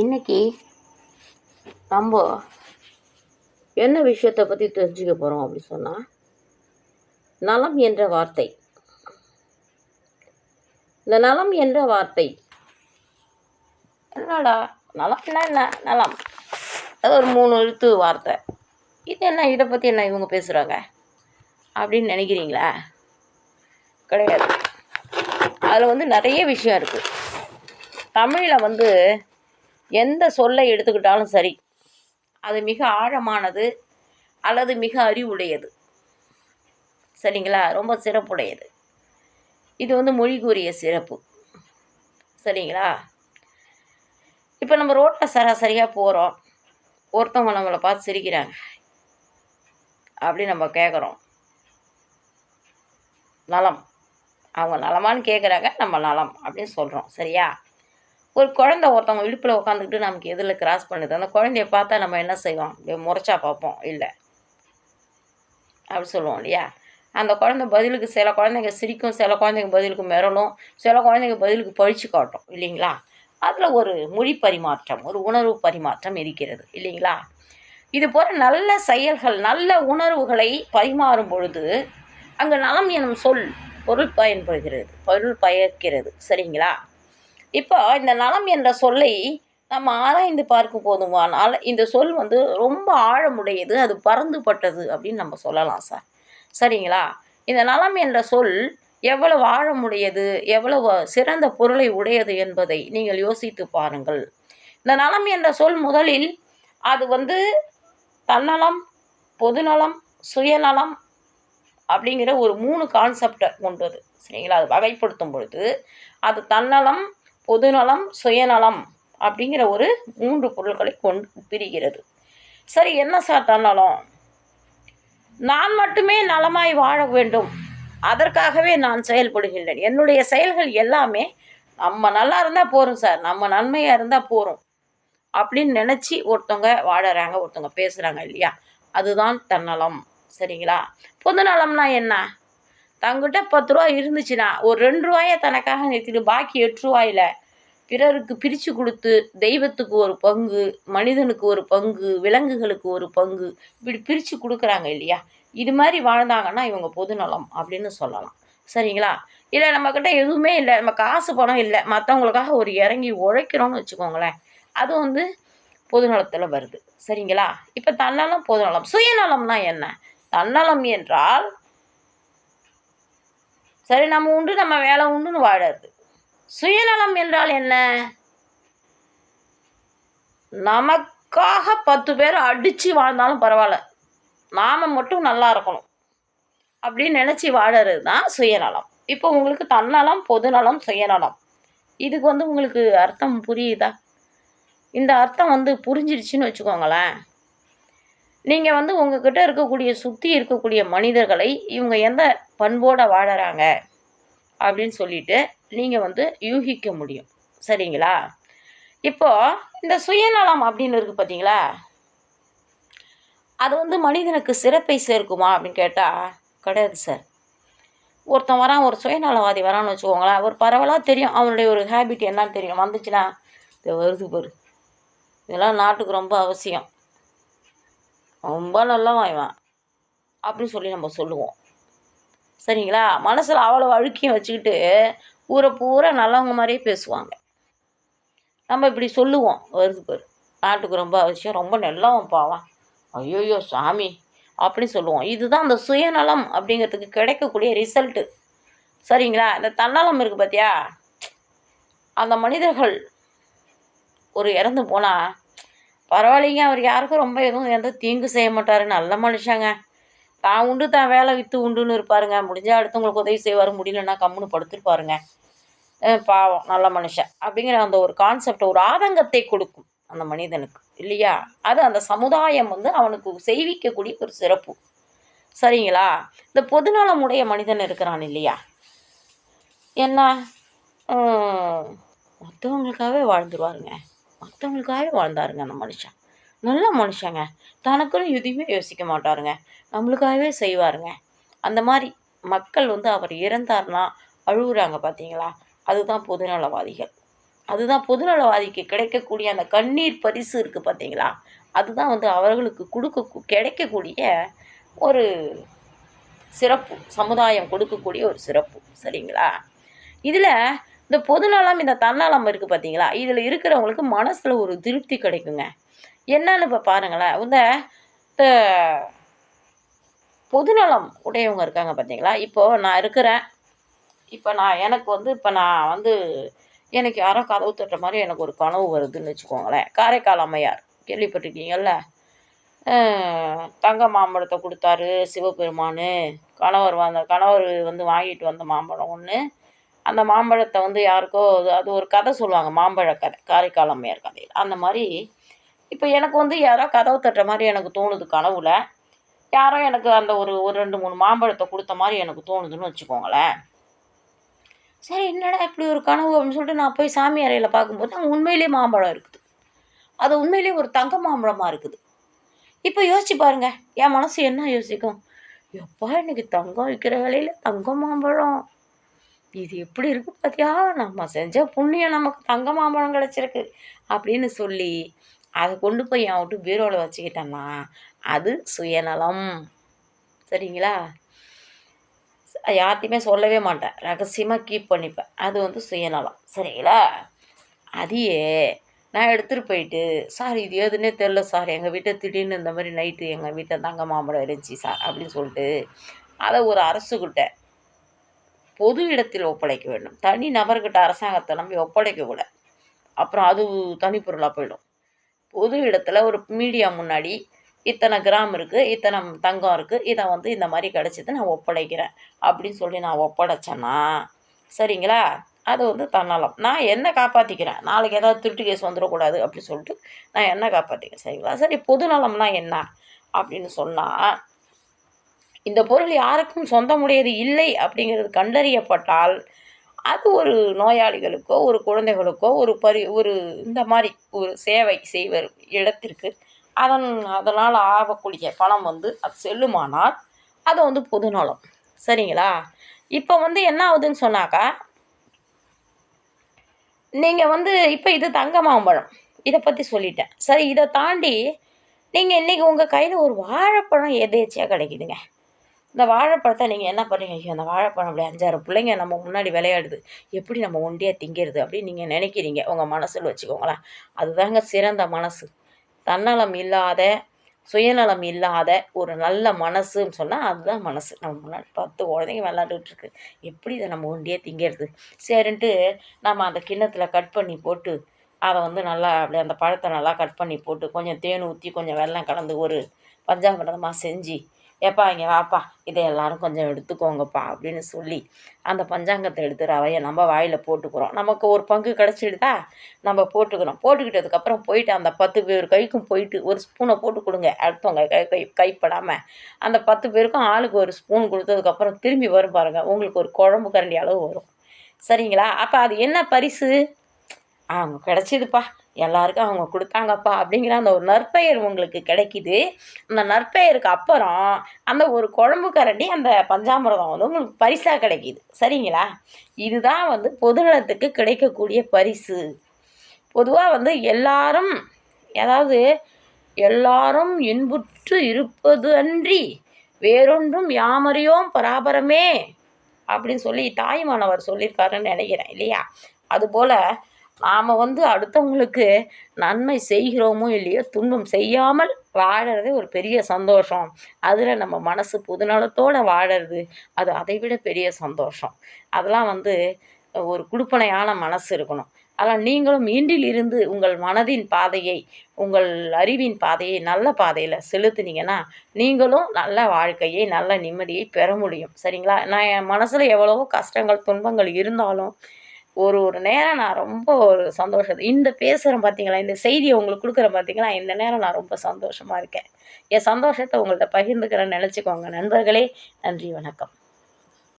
இன்னைக்கு நம்ம என்ன விஷயத்தை பற்றி தெரிஞ்சுக்க போகிறோம் அப்படி சொன்னால் நலம் என்ற வார்த்தை. இந்த நலம் என்ற வார்த்தை. என்னடா நலம்னா என்ன? நலம். அது ஒரு மூணு எழுத்து வார்த்தை. இது என்ன இதை பற்றி என்ன இவங்க பேசுகிறாங்க அப்படின்னு நினைக்கிறீங்களா? கிடையாது. அதில் வந்து நிறைய விஷயம் இருக்குது தமிழில் வந்து எந்த சொல்லை எடுத்துக்கிட்டாலும் சரி அது மிக ஆழமானது அல்லது மிக அறிவுடையது. சரிங்களா? ரொம்ப சிறப்புடையது. இது வந்து மொழிக்குரிய சிறப்பு. சரிங்களா? இப்போ நம்ம ரோட்டில் சராசரியாக போகிறோம் ஒருத்தவங்க நம்மளை பார்த்து சிரிக்கிறாங்க. அப்படி நம்ம கேட்குறோம் நலம். அவங்க நலமான்னு கேட்குறாங்க நம்ம நலம் அப்படின்னு சொல்கிறோம் சரியா? ஒரு குழந்த ஒருத்தவங்க இடுப்பில் உட்காந்துக்கிட்டு நமக்கு எதில் கிராஸ் பண்ணுது? அந்த குழந்தைய பார்த்தா நம்ம என்ன செய்வோம்? முறைச்சா பார்ப்போம். இல்லை. அப்படி சொல்லுவோம் இல்லையா? அந்த குழந்தை பதிலுக்கு சில குழந்தைங்க சிரிக்கும் சில குழந்தைங்க பதிலுக்கு மிரளும் சில குழந்தைங்க பதிலுக்கு பழிச்சு காட்டும் இல்லைங்களா? அதில் ஒரு மொழி பரிமாற்றம் ஒரு உணர்வு பரிமாற்றம் இருக்கிறது இல்லைங்களா? இது போல் நல்ல செயல்கள் நல்ல உணர்வுகளை பரிமாறும் பொழுது அங்கே நலம் எனும் சொல் பொருள் பயன்படுகிறது பொருள் பயக்கிறது சரிங்களா? இப்போ இந்த நலம் என்ற சொல்லை நம்ம ஆராய்ந்து பார்க்கும் போதுமானால் இந்த சொல் வந்து ரொம்ப ஆழமுடையது அது பறந்துபட்டது அப்படின்னு நம்ம சொல்லலாம் சார். சரிங்களா? இந்த நலம் என்ற சொல் எவ்வளவு ஆழமுடையது எவ்வளவு சிறந்த பொருளை உடையது என்பதை நீங்கள் யோசித்து பாருங்கள். இந்த நலம் என்ற சொல் முதலில் அது வந்து தன்னலம் பொதுநலம் சுயநலம் அப்படிங்கிற ஒரு மூணு கான்செப்டை கொண்டது சரிங்களா? அது வகைப்படுத்தும் பொழுது அது தன்னலம் பொதுநலம் சுயநலம் அப்படிங்கிற ஒரு மூன்று பொருட்களை கொண்டு பிரிகிறது. சரி என்ன சார் தன்னலம்? நான் மட்டுமே நலமாய் வாழ வேண்டும். அதற்காகவே நான் செயல்படுகின்றேன். என்னுடைய செயல்கள் எல்லாமே நம்ம நல்லா இருந்தால் போகிறோம் சார். நம்ம நன்மையாக இருந்தால் போகிறோம் அப்படின்னு நினச்சி ஒருத்தவங்க வாழறாங்க ஒருத்தவங்க பேசுகிறாங்க இல்லையா? அதுதான் தன்னலம். சரிங்களா? பொதுநலம்னா என்ன? தங்கிட்ட பத்து ரூபா இருந்துச்சுன்னா ஒரு ரெண்டு ரூபாயை தனக்காக நிறுத்திட்டு பாக்கி எட்டு ரூபாயில் பிறருக்கு பிரித்து கொடுத்து தெய்வத்துக்கு ஒரு பங்கு மனிதனுக்கு ஒரு பங்கு விலங்குகளுக்கு ஒரு பங்கு இப்படி பிரித்து கொடுக்குறாங்க இல்லையா? இது மாதிரி வாழ்ந்தாங்கன்னா இவங்க பொதுநலம் அப்படின்னு சொல்லலாம். சரிங்களா? இல்லை நம்மக்கிட்ட எதுவுமே இல்லை. நம்ம காசு பணம் இல்லை. மற்றவங்களுக்காக ஒரு இறங்கி உழைக்கிறோம்னு வச்சுக்கோங்களேன். அது வந்து பொதுநலத்தில் வருது. சரிங்களா? இப்போ தன்னலம் பொதுநலம் சுயநலம்னா என்ன? தன்னலம் என்றால் சரி நம்ம உண்டு நம்ம வேலை உண்டுன்னு வாழறது. சுயநலம் என்றால் என்ன? நமக்காக பத்து பேர் அடித்து வாழ்ந்தாலும் பரவாயில்ல. நாம் மட்டும் நல்லா இருக்கணும். அப்படின்னு நினச்சி வாழறது தான் சுயநலம். இப்போ உங்களுக்கு தன்னலம் பொதுநலம் சுயநலம். இதுக்கு வந்து உங்களுக்கு அர்த்தம் புரியுதா? இந்த அர்த்தம் வந்து புரிஞ்சிடுச்சின்னு வச்சுக்கோங்களேன். நீங்கள் வந்து உங்ககிட்ட இருக்கக்கூடிய சுற்றி இருக்கக்கூடிய மனிதர்களை இவங்க எந்த பண்போடு வாழறாங்க அப்படின்னு சொல்லிட்டு நீங்கள் வந்து யூகிக்க முடியும். சரிங்களா? இப்போது இந்த சுயநலம் அப்படின்னு இருக்குது பார்த்தீங்களா அது வந்து மனிதனுக்கு சிறப்பை சேர்க்குமா அப்படின்னு கேட்டால் கிடையாது சார். ஒருத்தன் வரான் ஒரு சுயநலவாதி வரான்னு வச்சுக்கோங்களேன் ஒரு பரவலாக தெரியும். அவனுடைய ஒரு ஹேபிட் என்னன்னு தெரியும். வந்துச்சுன்னா இது வருது பாரு. இதெல்லாம் நாட்டுக்கு ரொம்ப அவசியம். ரொம்ப நல்லா வாய்வான். அப்படின்னு சொல்லி நம்ம சொல்லுவோம். சரிங்களா? மனசில் அவ்வளோ அழுக்கியம் வச்சுக்கிட்டு ஊரை பூரா நல்லவங்க மாதிரியே பேசுவாங்க. நம்ம இப்படி சொல்லுவோம். வருது பேர். நாட்டுக்கு ரொம்ப அவசியம் ரொம்ப நல்லவன் பாவான் ஐயோயோ சாமி. அப்படின்னு சொல்லுவோம். இதுதான் அந்த சுயநலம் அப்படிங்கிறதுக்கு கிடைக்கக்கூடிய ரிசல்ட்டு சரிங்களா? இந்த தன்னலம் இருக்குது பார்த்தியா அந்த மனிதர்கள் ஒரு இறந்து போனால் பரவாயில்லைங்க அவர் யாருக்கும் ரொம்ப எதுவும் எந்த தீங்கு செய்ய மாட்டார். நல்ல மனுஷங்க. தான் உண்டு தான் வேலை விற்று உண்டுன்னு இருப்பாருங்க. முடிஞ்சால் அடுத்தவங்களுக்கு உதவி செய்வார். முடியலன்னா கம்முன்னு படுத்துருப்பாருங்க. பாவம். நல்ல மனுஷன். அப்படிங்கிற அந்த ஒரு கான்செப்ட் ஒரு ஆதங்கத்தை கொடுக்கும் அந்த மனிதனுக்கு. இல்லையா? அது அந்த சமுதாயம் வந்து அவனுக்கு செய்விக்கக்கூடிய ஒரு சிறப்பு. சரிங்களா? இந்த பொதுநலமுடைய மனிதன் இருக்கிறான் இல்லையா? என்ன? மற்றவங்களுக்காகவே வாழ்ந்துருவாருங்க. மற்றவங்களுக்காக வாழ்ந்தாருங்க அந்த மனுஷன். நல்ல மனுஷங்க. தனக்குன்னு எதுவுமே யோசிக்க மாட்டாருங்க. நம்மளுக்காகவே செய்வாருங்க. அந்த மாதிரி மக்கள் வந்து அவர் இறந்தார்னா அழுகுறாங்க பார்த்தீங்களா அதுதான் பொதுநலவாதிகள். அதுதான் பொதுநலவாதிக்கு கிடைக்கக்கூடிய அந்த கண்ணீர் பரிசு இருக்குது பார்த்தீங்களா அதுதான் வந்து அவர்களுக்கு கொடுக்க கிடைக்கக்கூடிய ஒரு சிறப்பு சமுதாயம் கொடுக்கக்கூடிய ஒரு சிறப்பு. சரிங்களா? இதில் இந்த பொதுநலம் இந்த தன்னலம் இருக்குது பார்த்தீங்களா இதில் இருக்கிறவங்களுக்கு மனசில் ஒரு திருப்தி கிடைக்குங்க. என்னன்னு இப்போ பாருங்களேன். இந்த பொதுநலம் உடையவங்க இருக்காங்க பார்த்தீங்களா இப்போது நான் இருக்கிறேன். இப்போ நான் எனக்கு வந்து இப்போ நான் வந்து எனக்கு யாரோ கதவு தட்டுற மாதிரி எனக்கு ஒரு கனவு வருதுன்னு வச்சுக்கோங்களேன். காரைக்கால் அம்மையார் கேள்விப்பட்டிருக்கீங்கல்ல? தங்க மாம்பழத்தை கொடுத்தாரு சிவபெருமான். கணவர் வந்த கணவர் வந்து வாங்கிட்டு வந்த மாம்பழம் ஒன்று அந்த மாம்பழத்தை வந்து யாருக்கோ அது- அது ஒரு கதை சொல்லுவாங்க மாம்பழ கதை காரைக்கால் அம்மையார் கதையில். அந்த மாதிரி இப்போ எனக்கு வந்து யாரோ கதவு தட்டுற மாதிரி எனக்கு தோணுது கனவுல. யாரோ எனக்கு அந்த ஒரு ஒரு ரெண்டு மூணு மாம்பழத்தை கொடுத்த மாதிரி எனக்கு தோணுதுன்னு வச்சுக்கோங்களேன். சரி என்னடா இப்படி ஒரு கனவு அப்படின்னு சொல்லிட்டு நான் போய் சாமி அறையில் பார்க்கும்போது அங்கே உண்மையிலேயே மாம்பழம் இருக்குது. அது உண்மையிலேயே ஒரு தங்க மாம்பழமாக இருக்குது. இப்போ யோசிச்சு பாருங்க என் மனசு என்ன யோசிக்கும்? எப்பா இன்னைக்கு தங்கம் விற்கிற வேலையில் தங்க மாம்பழம்? இது எப்படி இருக்குது பார்த்தியா நம்ம செஞ்ச புண்ணியம் நமக்கு தங்க மாம்பழம் கிடச்சிருக்கு அப்படின்னு சொல்லி அதை கொண்டு போய் என் விட்டு பீரோவில் வச்சுக்கிட்டேன்னா அது சுயநலம். சரிங்களா? யார்த்தையுமே யார்கிட்டையுமே சொல்லவே மாட்டேன். ரகசியமாக கீப் பண்ணிப்பேன். அது வந்து சுயநலம். சரிங்களா? அதையே நான் எடுத்துகிட்டு போயிட்டு சார் இது எதுன்னே தெரில சார். எங்கள் வீட்டை திடீர்னு இந்த மாதிரி நைட்டு எங்கள் வீட்டை தங்க மாம்பழம் இருந்துச்சு சார் அப்படின்னு சொல்லிட்டு அதை ஒரு அரசுக்கிட்ட பொது இடத்தில் ஒப்படைக்க வேண்டும். தனி நபர்கிட்ட அரசாங்கத்தை நம்பி ஒப்படைக்கக்கூடாது அப்புறம் அது தனிப்பொருளாக போயிடும். பொது இடத்துல ஒரு மீடியா முன்னாடி இத்தனை கிராம் இருக்குது இத்தனை தங்கம் இருக்குது இதை வந்து இந்த மாதிரி கிடச்சிது நான் ஒப்படைக்கிறேன். அப்படின்னு சொல்லி நான் ஒப்படைச்சேன்னா சரிங்களா? அது வந்து தன்னலம். நான் என்ன காப்பாற்றிக்கிறேன் நாளைக்கு ஏதாவது திருட்டு கேஸ் வந்துடக்கூடாது அப்படின்னு சொல்லிட்டு நான் என்ன காப்பாற்றிக்கிறேன் சரிங்களா? சரி பொதுநலம்னா என்ன? அப்படின்னு சொன்னால் இந்த பொருள் யாருக்கும் சொந்தமுடையது இல்லை அப்படிங்கிறது கண்டறியப்பட்டால் அது ஒரு நோயாளிகளுக்கோ ஒரு குழந்தைகளுக்கோ ஒரு பரி ஒரு இந்த மாதிரி ஒரு சேவை செய்வர் இடத்திற்கு அதன் அதனால் ஆகக்கூடிய பணம் வந்து அது செல்லுமானால் அது வந்து பொதுநலம் சரிங்களா? இப்போ வந்து என்ன ஆகுதுன்னு சொன்னாக்கா நீங்கள் வந்து இப்போ இது தங்க மாம்பழம் இதை பற்றி சொல்லிட்டேன். சரி இதை தாண்டி நீங்கள் இன்றைக்கி உங்கள் கையில் ஒரு வாழைப்பழம் எதேச்சியாக கிடைக்குதுங்க? இந்த வாழைப்பழத்தை நீங்கள் என்ன பண்ணுறீங்க ஐயோ அந்த வாழைப்பழம் அப்படி அஞ்சாறு பிள்ளைங்க நம்ம முன்னாடி விளையாடுது. எப்படி நம்ம ஒண்டியாக திங்கிறது அப்படின்னு நீங்கள் நினைக்கிறீங்க? உங்கள் மனசில் வச்சுக்கோங்களேன். அதுதாங்க சிறந்த மனசு. தன்னலம் இல்லாத சுயநலம் இல்லாத ஒரு நல்ல மனசுன்னு சொன்னால் அதுதான் மனசு. நம்ம முன்னாடி பத்து குழந்தைங்க விளாண்டுட்டு இருக்கு எப்படி இதை நம்ம ஒண்டியே திங்கிறது? சரின்ட்டு நம்ம அந்த கிண்ணத்தில் கட் பண்ணி போட்டு அதை வந்து நல்லா அப்படியே அந்த பழத்தை நல்லா கட் பண்ணி போட்டு கொஞ்சம் தேன் ஊற்றி கொஞ்சம் வெள்ளம் கலந்து ஒரு பஞ்சாமிரதமாக செஞ்சு ஏப்பா இங்கே வாப்பா இதை எல்லாரும் கொஞ்சம் எடுத்துக்கோங்கப்பா அப்படின்னு சொல்லி அந்த பஞ்சாங்கத்தை எடுத்து ரவையை நம்ம வாயில் போட்டுக்கிறோம். நமக்கு ஒரு பங்கு கிடச்சிடுதா? நம்ம போட்டுக்கிறோம். போட்டுக்கிட்டதுக்கப்புறம் போயிட்டு அந்த பத்து பேர் கைக்கும் போயிட்டு ஒரு ஸ்பூனை போட்டு கொடுங்க. அடுத்தவங்க கை கை கைப்படாமல் அந்த பத்து பேருக்கும் ஆளுக்கு ஒரு ஸ்பூன் கொடுத்ததுக்கப்புறம் திரும்பி வரும் பாருங்கள் உங்களுக்கு ஒரு குழம்பு கரண்டி அளவு வரும். சரிங்களா? அப்போ அது என்ன பரிசு? அவங்க கிடச்சிதுப்பா. எல்லாருக்கும் அவங்க கொடுத்தாங்கப்பா அப்படிங்கிற அந்த ஒரு நற்பெயர் உங்களுக்கு கிடைக்குது. அந்த நற்பெயருக்கு அப்புறம் அந்த ஒரு குழம்பு கரண்டி அந்த பஞ்சாமிரதம் வந்து உங்களுக்கு பரிசாக கிடைக்கிது. சரிங்களா? இதுதான் வந்து பொதுநலத்துக்கு கிடைக்கக்கூடிய பரிசு. பொதுவாக வந்து எல்லாரும் அதாவது எல்லாரும் இன்புற்று இருப்பது அன்றி வேறொன்றும் யாமறியோம் பராபரமே அப்படின்னு சொல்லி தாய்மானவர் சொல்லியிருக்காருன்னு நினைக்கிறேன் இல்லையா? அதுபோல் நாம் வந்து அடுத்தவங்களுக்கு நன்மை செய்கிறோமோ இல்லையோ துன்பம் செய்யாமல் வாழறதே ஒரு பெரிய சந்தோஷம். அதில் நம்ம மனசு புதுநலத்தோடு வாழறது அது அதை விட பெரிய சந்தோஷம். அதெல்லாம் வந்து ஒரு குடுப்பனையான மனசு இருக்கணும். அதெல்லாம் நீங்களும் இன்றிலிருந்து உங்கள் மனதின் பாதையை உங்கள் அறிவின் பாதையை நல்ல பாதையில் செலுத்துனீங்கன்னா நீங்களும் நல்ல வாழ்க்கையை நல்ல நிம்மதியை பெற முடியும். சரிங்களா? நான் என் மனசில் எவ்வளவோ கஷ்டங்கள் துன்பங்கள் இருந்தாலும் ஒரு ஒரு நேரம் நான் ரொம்ப ஒரு சந்தோஷம். இந்த பேசுகிறேன் பார்த்தீங்களா இந்த செய்தியை உங்களுக்கு கொடுக்குறேன் பார்த்தீங்களா இந்த நேரம் நான் ரொம்ப சந்தோஷமாக இருக்கேன். என் சந்தோஷத்தை உங்கள்கிட்ட பகிர்ந்துக்கிறேன்னு நினச்சிக்கோங்க. நண்பர்களே நன்றி வணக்கம்.